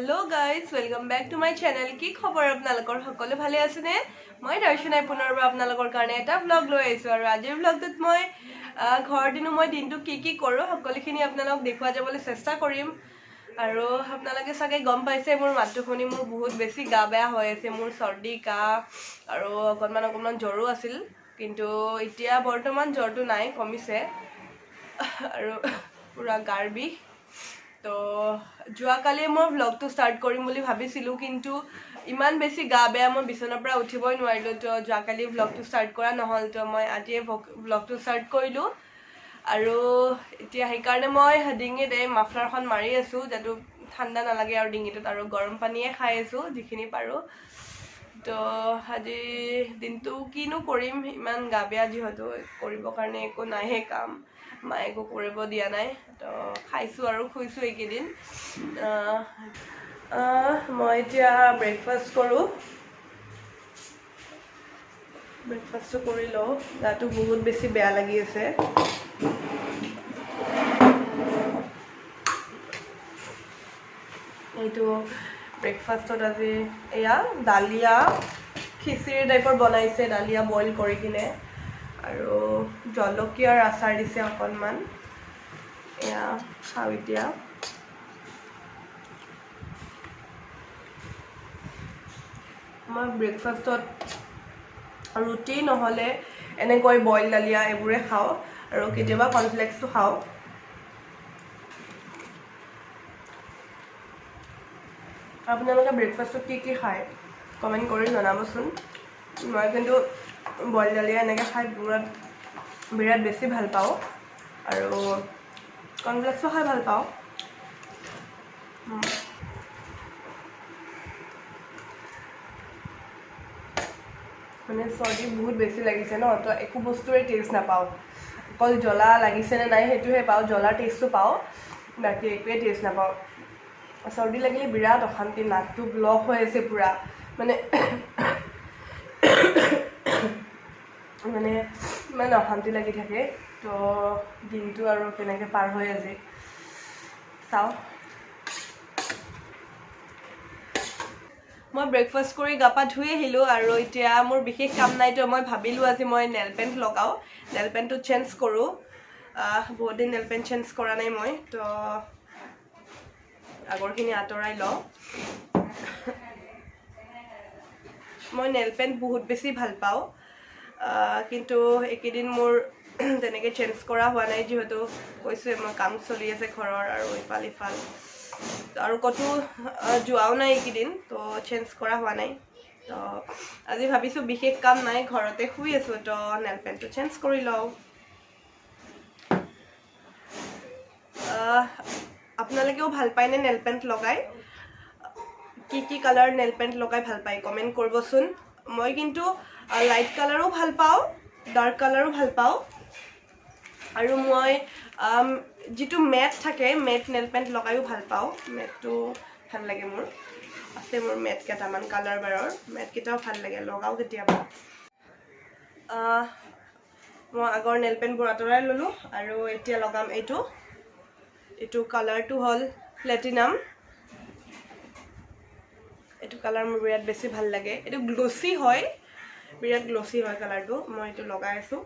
Hello' guys welcome back to my channel কি খবৰ আপোনালোকৰ? সকলো ভালে আছেনে? মই দৰ্শনাই পুনৰবাৰ আপোনালোকৰ কাৰণে এটা ভ্লগ লৈ আহিছোঁ আৰু আজিৰ ভ্লগটোত মই ঘৰৰ দিনো মই দিনটো কি কি কৰোঁ সকলোখিনি আপোনালোকক দেখুওৱা যাবলৈ চেষ্টা কৰিম। আৰু আপোনালোকে চাগে গম পাইছে মোৰ মাতটো শুনি মোৰ বহুত বেছি গা বেয়া হৈ আছে মোৰ চৰ্দি কাহ আৰু অকণমান অকণমান জ্বৰো আছিল। কিন্তু এতিয়া বৰ্তমান জ্বৰটো নাই কমিছে। আৰু পূৰা গাৰ বিষ তো যোৱাকালি মই ভ্লগটো ষ্টাৰ্ট কৰিম বুলি ভাবিছিলোঁ কিন্তু ইমান বেছি গা বেয়া মই বিচনাৰ পৰা উঠিবই নোৱাৰিলোঁ তো যোৱাকালি ভ্লগটো ষ্টাৰ্ট কৰা নহ'ল তো মই আজিয়ে ভ্লগটো ষ্টাৰ্ট কৰিলোঁ। আৰু এতিয়া সেইকাৰণে মই ডিঙিত এই মাফলাৰখন মাৰি আছোঁ যাতে ঠাণ্ডা নালাগে আৰু ডিঙিটোত আৰু গৰম পানীয়ে খাই আছোঁ যিখিনি পাৰোঁ। তো আজি দিনটো কিনো কৰিম ইমান গা বেয়া যিহেতু কৰিবৰ কাৰণে একো নাইহে কাম। মায়ে একো কৰিব দিয়া নাই। তো খাইছোঁ আৰু শুইছোঁ এইকেইদিন। মই এতিয়া ব্ৰেকফাষ্ট কৰোঁ। ব্ৰেকফাষ্টটো কৰি লওঁ। গাটো বহুত বেছি বেয়া লাগি আছে। এইটো ব্ৰেকফাষ্টত আজি এয়া দালিয়া খিচিৰি টাইপৰ বনাইছে দালিয়া বইল কৰি কিনে। আৰু জলকীয়াৰ আচাৰ দিছে অকণমান। এয়া খাওঁ এতিয়া। মই ব্ৰেকফাষ্টত ৰুটি নহ'লে এনেকৈ বইল দালিয়া এইবোৰে খাওঁ আৰু কেতিয়াবা কৰ্ণফ্লেক্সটো খাওঁ। আপোনালোকে ব্ৰেকফাষ্টত কি কি খায়? কমেণ্ট কৰি জনাবচোন। মই কিন্তু বইল দালিয়া এনেকৈ খাই বিৰাট বিৰাট বেছি ভাল পাওঁ। আৰু কৰ্ণফ্লেক্সো খাই ভাল পাওঁ। মানে চৰ্দি বহুত বেছি লাগিছে ন তো একো বস্তুৰে টেষ্ট নাপাওঁ। অকল জ্বলা লাগিছেনে নাই সেইটোহে পাওঁ জ্বলাৰ টেষ্টটো পাওঁ বাকী একোৱে টেষ্ট নাপাওঁ। চৰ্দি লাগিলে বিৰাট অশান্তি নাকটো ব্লক হৈ আছে পূৰা। মানে মানে ইমান অশান্তি লাগি থাকে। তো দিনটো আৰু কেনেকৈ পাৰ হৈ আজি? চাওঁ। মই ব্ৰেকফাষ্ট কৰি গা পা ধুই আহিলোঁ আৰু এতিয়া মোৰ বিশেষ কাম নাই তো মই ভাবিলোঁ আজি মই নেল পেণ্ট লগাওঁ। নেল পেণ্টটো চেঞ্জ কৰোঁ। বহুত দিন নেল পেণ্ট চেঞ্জ কৰা নাই মই তো আগৰখিনি আঁতৰাই লওঁ। মই নেল পেণ্ট বহুত বেছি ভাল পাওঁ। কিন্তু এইকেইদিন মোৰ তেনেকৈ চেঞ্জ কৰা হোৱা নাই, যিহেতু কৈছোঁৱে, মই কাম চলি আছে ঘৰৰ আৰু ইফাল ইফাল আৰু ক'তো যোৱাও নাই এইকেইদিন, তো চেঞ্জ কৰা হোৱা নাই। তো আজি ভাবিছোঁ বিশেষ কাম নাই, ঘৰতে শুই আছোঁ, তো নেল পেণ্টটো চেঞ্জ কৰি লওঁ। আপোনালোকেও ভালো পায়নে নেল পেণ্ট লগাই? কি কি কালাৰ নেল পেণ্ট লগাই ভালো পায়? কমেণ্ট কৰিবচোন। মই কিন্তু লাইট কালাৰো ভাল পাওঁ ডাৰ্ক কালাৰো ভাল পাওঁ। আৰু মই যিটো মেট থাকে মেট নেল পেণ্ট লগাইও ভাল পাওঁ। মেটটো ভাল লাগে মোৰ। আছে মোৰ মেট কেইটামান কালাৰ বাৰৰ। মেটকেইটাও ভাল লাগে লগাওঁ কেতিয়াবা। মই আগৰ নেল পেণ্টবোৰ আঁতৰাই ল'লোঁ আৰু এতিয়া লগাম এইটো। এইটো কালাৰটো হ'ল প্লেটিনাম এইটো কালাৰ মোৰ বিৰাট বেছি ভাল লাগে। এইটো গ্ল'চি হয়। বিৰাট গ্ল'চি হয় কালাৰটো মই এইটো লগাই আছোঁ।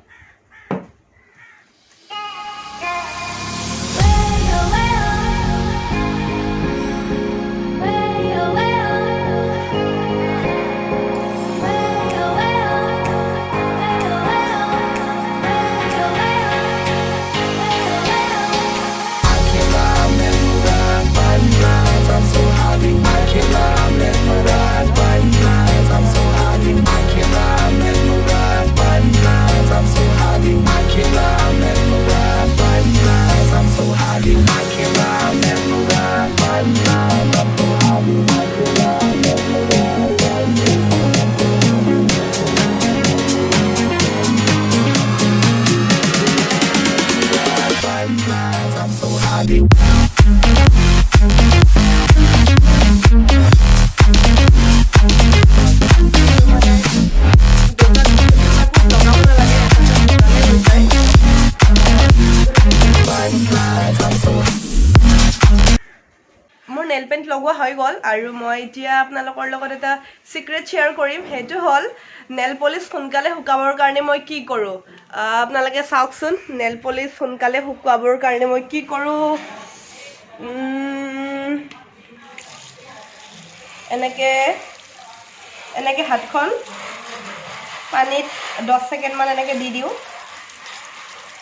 গ'ল আৰু মই এতিয়া আপোনালোকৰ লগত এটা চিক্ৰেট শ্বেয়াৰ কৰিম। সেইটো হ'ল নেল পলিচ সোনকালে শুকাবৰ কাৰণে মই কি কৰোঁ? আপোনালোকে চাওকচোন নেল পলিচ সোনকালে শুকুৱাবৰ কাৰণে মই কি কৰোঁ? এনেকে এনেকে হাতখন পানীত দহ ছেকেণ্ডমান এনেকে দি দিওঁ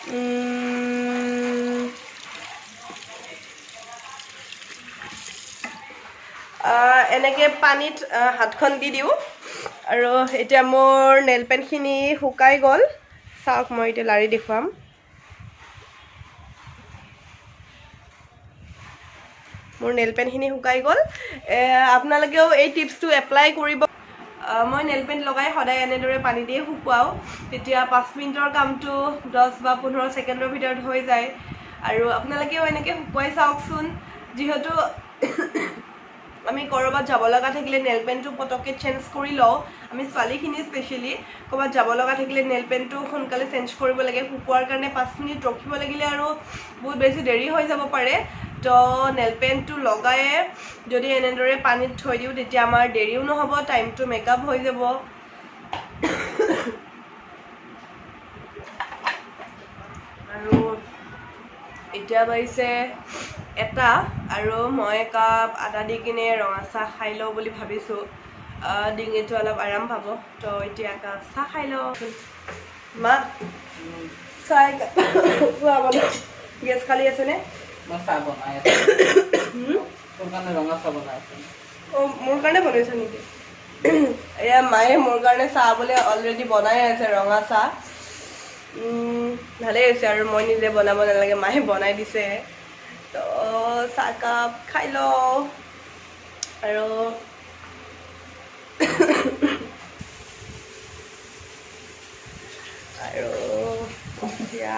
উম, আহ, এনেকে পানীত হাতখন দি দিওঁ। আৰু এতিয়া মোৰ নেল পেণ্টখিনি শুকাই গ'ল। চাওক মই এতিয়া লাৰি দেখুৱাম। মোৰ নেল পেণ্টখিনি শুকাই গ'ল। আপোনালোকেও এই টিপছটো এপ্লাই কৰিব। মই নেল পেণ্ট লগাই সদায় এনেদৰে পানী দিয়ে শুকুৱাওঁ। তেতিয়া পাঁচ মিনিটৰ কামটো দহ বা পোন্ধৰ ছেকেণ্ডৰ ভিতৰত হৈ যায়। আৰু আপোনালোকেও এনেকৈ শুকুৱাই চাওকচোন। যিহেতু আমি ক'ৰবাত যাব লগা থাকিলে নেল পেণ্টটো পটককৈ চেঞ্জ কৰি লওঁ। আমি ছোৱালীখিনি স্পেচিয়েলি ক'ৰবাত যাব লগা থাকিলে নেল পেণ্টটো সোনকালে চেঞ্জ কৰিব লাগে শুকুৱাৰ কাৰণে পাঁচ মিনিট ৰখিব লাগিলে আৰু বহুত বেছি দেৰি হৈ যাব পাৰে। তো নেল পেণ্টটো লগাই যদি এনেদৰে পানীত থৈ দিওঁ তেতিয়া আমাৰ দেৰিও নহ'ব টাইমটো মেকআপ হৈ যাব। আৰু এতিয়া বাজিছে এটা। আৰু মই একাপ আদা দি কিনে ৰঙা চাহ খাই লওঁ বুলি ভাবিছোঁ। ডিঙিটো অলপ আৰাম পাব। তো এতিয়া একাপ চাহ খাই লওঁ। মা চাহ একাপ বনাই। গেছ খালী আছেনে অঁ মোৰ কাৰণে বনাইছা নেকি? এয়া মায়ে মোৰ কাৰণে চাহ বোলে অলৰেডি বনাই আছে ৰঙা চাহ। ভালেই হৈছে আৰু মই নিজে বনাব নালাগে। মায়ে বনাই দিছে। তো চাহকাপ খাই লওঁ। আৰু আৰু এতিয়া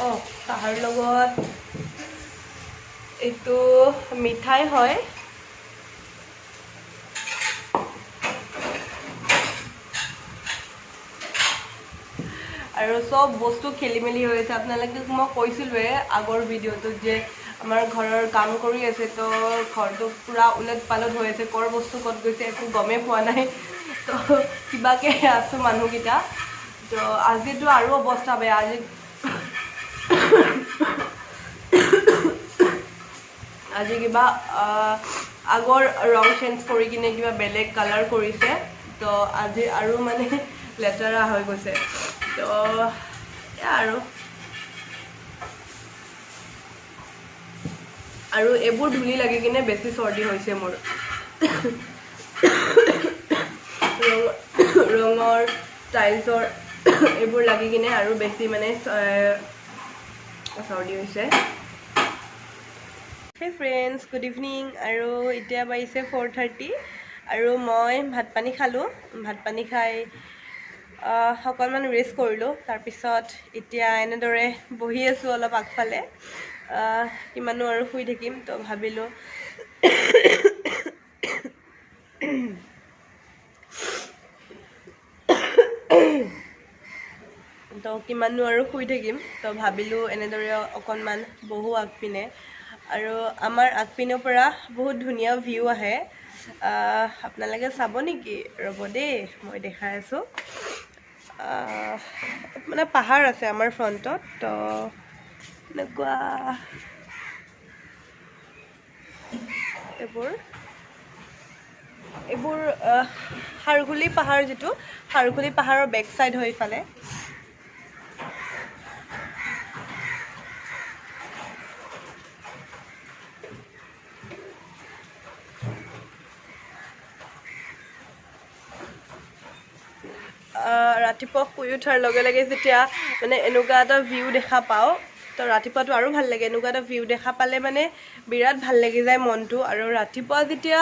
অঁ চাহৰ লগত এইটো মিঠাই হয়। আৰু চব বস্তু খেলি মেলি হৈ আছে। আপোনালোকে মই কৈছিলোঁৱে আগৰ ভিডিঅ'টোত যে আমাৰ ঘৰৰ কাম কৰি আছে, তো ঘৰটো পূৰা ওলট পালট হৈ আছে। ক'ৰ বস্তু ক'ত গৈছে একো গমেই পোৱা নাই। তো কিবাকৈ আছোঁ মানুহকেইটা। তো আজিতো আৰু অৱস্থা বেয়া, আজি আজি কিবা আগৰ ৰং চেঞ্জ কৰি কিনে কিবা বেলেগ কালাৰ কৰিছে। তো আজি আৰু মানে লেতেৰা হৈ গৈছে। তো আৰু। আৰু এইবোৰ ধূলি লাগি কিনে বেছি চৰ্দি হৈছে মোৰ। ৰঙ- ৰঙৰ টাইলছৰ এইবোৰ লাগি কিনে আৰু বেছি মানে চৰ্দি হৈছে। হে ফ্ৰেণ্ডছ গুড ইভিনিং আৰু এতিয়া বাজিছে ফ'ৰ থাৰ্টি আৰু মই ভাত পানী খালোঁ। ভাত পানী খাই অকণমান ৰেষ্ট কৰিলোঁ। তাৰপিছত এতিয়া এনেদৰে বহি আছোঁ অলপ আগফালে। কিমানো আৰু শুই থাকিম তো ভাবিলোঁ। তো কিমাননো আৰু শুই থাকিম তো ভাবিলোঁ এনেদৰে অকণমান বহু আগপিনে। আৰু আমাৰ আগপিনৰ পৰা বহুত ধুনীয়া ভিউ আহে আপোনালোকে চাব নেকি? ৰ'ব দেই মই দেখাই আছোঁ। মানে পাহাৰ আছে আমাৰ ফ্ৰণ্টত তো এনেকুৱা এইবোৰ। এইবোৰ আহ, খাৰঘুলি পাহাৰ যিটো খাৰঘুলি পাহাৰৰ বেক চাইড হৈ ইফালে আহ, ৰাতিপুৱা শুই উঠাৰ লগে লগে যেতিয়া মানে এনেকুৱা এটা ভিউ দেখা পাওঁ তো ৰাতিপুৱাটো আৰু ভাল লাগে। এনেকুৱা এটা ভিউ দেখা পালে মানে বিৰাট ভাল লাগি যায় মনটো। আৰু ৰাতিপুৱা যেতিয়া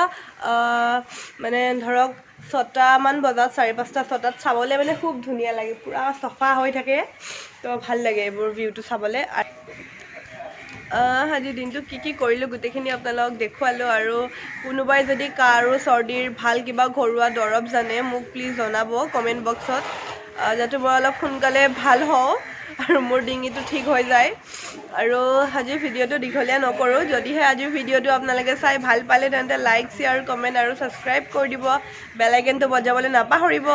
মানে ধৰক ছটামান বজাত চাৰি পাঁচটা ছটাত চাবলৈ মানে খুব ধুনীয়া লাগে। পূৰা চফা হৈ থাকে। তো ভাল লাগে এইবোৰ ভিউটো চাবলৈ। আজিৰ দিনটো কি কি কৰিলোঁ গোটেইখিনি আপোনালোকক দেখুৱালোঁ। আৰু কোনোবাই যদি কাৰো চৰ্দিৰ ভাল কিবা ঘৰুৱা দৰৱ জানে মোক প্লিজ জনাব কমেণ্ট বক্সত। যাতে মই অলপ সোনকালে ভাল হওঁ আৰু মোৰ ডিঙিটো ঠিক হৈ যায়। আৰু আজিৰ ভিডিঅ'টো দীঘলীয়া নকৰোঁ। যদিহে আজিৰ ভিডিঅ'টো আপোনালোকে চাই ভাল পালে তেন্তে লাইক শ্বেয়াৰ কমেণ্ট আৰু ছাবস্ক্ৰাইব কৰি দিব। বেলাইকেনটো বজাবলৈ নাপাহৰিব।